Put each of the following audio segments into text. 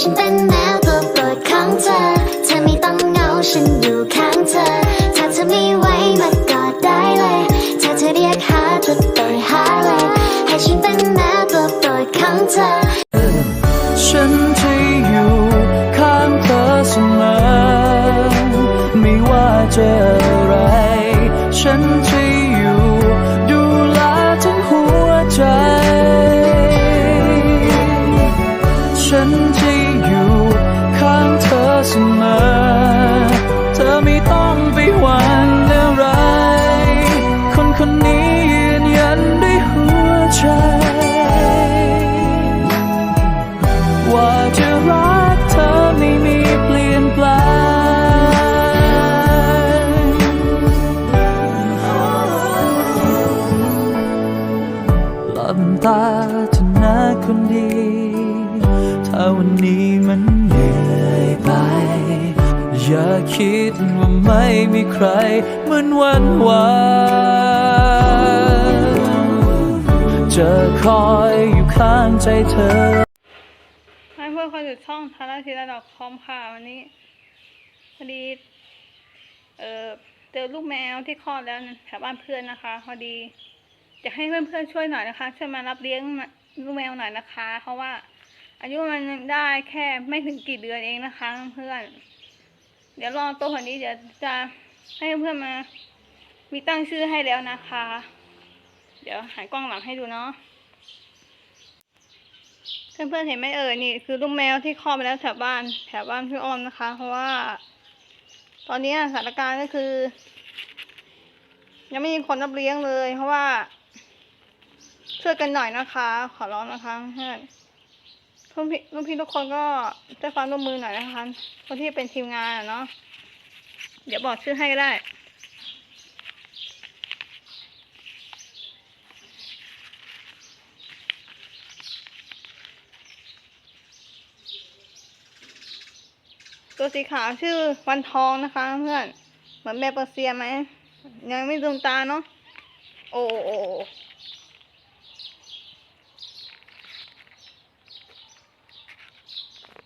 ฉันเป็นแมวตัวโปรดของเธอ เธอไม่ต้องเหงาฉันอยู่ข้างเธอ ถ้าเธอไม่ไหวมากอดได้เลย ถ้าเธอเรียกหาจะไปหาเลย ให้ฉันเป็นแมวตัวโปรดของเธอ ฉันจะอยู่ข้างเธอเสมอ ไม่ว่าเจออะไร ฉันจะอยู่ดูแลทั้งหัวใจ ฉัน รักเธอไม่มีเปลี่ยนแปลงหลับตาเถอะนะคนดี ถ้าวันนี้มันเหนื่อยไป อย่าคิดว่าไม่มีใครเหมือนวันวานจะคอยอยู่ข้างใจเธอ พื่อนคนอยู่ช่องทาราทีระดอกคอมค่ะวันนี้พอดี เออเจอลูกแมวที่คลอดแล้วแถวบ้านเพื่อนนะคะ พอดีอยากให้เพื่อนๆช่วยหน่อยนะคะช่วยมารับเลี้ยงลูกแมวหน่อยนะคะ เพราะว่า อายุมันได้แค่ไม่ถึงกี่เดือนเองนะคะเพื่อน เดี๋ยวรอตัวคนนี้เดี๋ยวจะให้เพื่อนมา มีตั้งชื่อให้แล้วนะคะ เดี๋ยวหันกล้องหลังให้ดูเนาะ เพื่อนๆเห็นไหมเอ่ยนี่คือลูกแมวที่คลอดไปแล้วแถวบ้านแถวบ้านพี่อ้อมนะคะ เพราะว่า ตอนนี้สถานการณ์ก็คือ ยังไม่มีคนรับเลี้ยงเลย เพราะว่าช่วยกันหน่อยนะคะ ขอร้องนะคะเพื่อนลูกพี่ลูกพี่ทุกคนก็จะฟังร่วมมือหน่อยนะคะคนที่เป็นทีมงานเนาะเดี๋ยวบอกชื่อให้ก็ได้ ตัวสีขาวชื่อวันทองนะคะ เพื่อน เหมือนแม่เปอร์เซียไหม ยังไม่ดวงตาเนาะ โอ้โอ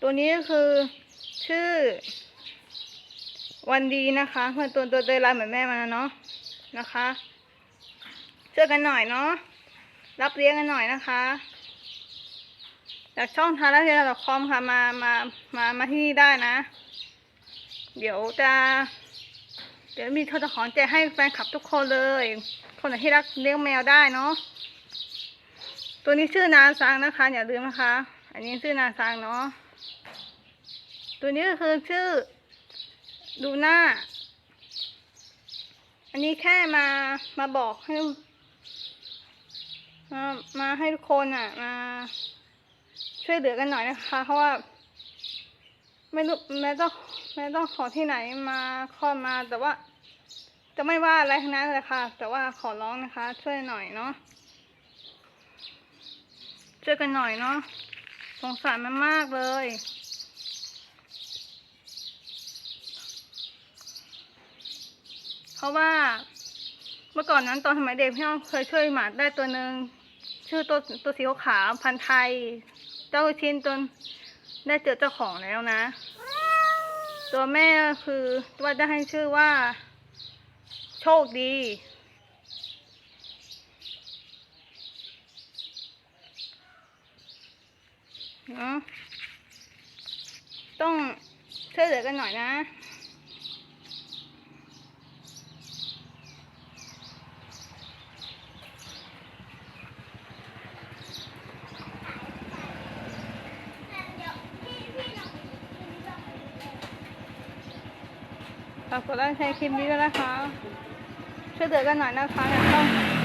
ตัวนี้ก็คือชื่อ วันดีนะคะเพื่อนตัวตัวเตัวลายเหมือนแม่มันะเนาะนะคะช่วยกันหน่อยเนาะรับเลี้ยงกันหน่อยนะคะ จากช่องทาราเทียร์คอมค่ะมามามามาที่นี่ได้นะ เดี๋ยวจะ เดี๋ยวมีโทรของแจกให้แฟนคลับทุกคนเลย คนไหนที่รักเลี้ยงแมวได้เนาะตัวนี้ชื่อนาซังนะคะอย่าลืมนะคะ อันนี้ชื่อนาซังเนาะตัวนี้ก็คือชื่อดูหน้า อันนี้แค่มามาบอกให้มามาให้ทุกคนอะ มา ช่วยเหลือกันหน่อยนะคะ เพราะว่า ไม่รู้แม้ต้องแม้ต้องขอที่ไหนมาคลอมาแต่ว่า จะไม่ว่าอะไรทั้งนั้นเลยค่ะ แต่ว่าขอร้องนะคะ ช่วยหน่อยเนาะช่วยกันหน่อยเนาะสงสารมันมากเลยเพราะว่าเมื่อก่อนนั้นตอนสมัยเด็กพี่น้องเคยช่วยหมาได้ตัวหนึ่งชื่อตัวตัวสีขาวพันธุ์ไทย เจ้าชินจนได้เจอเจ้าของแล้วนะ ตัวแม่คือว่าจะให้ชื่อว่า โชคดี เนาะต้องช่วยเหลือกันหน่อยนะ ฝากกดไลค์แชร์คลิปนี้ด้วยนะคะ ช่วยเหลือกันหน่อยนะคะอย่าต้อง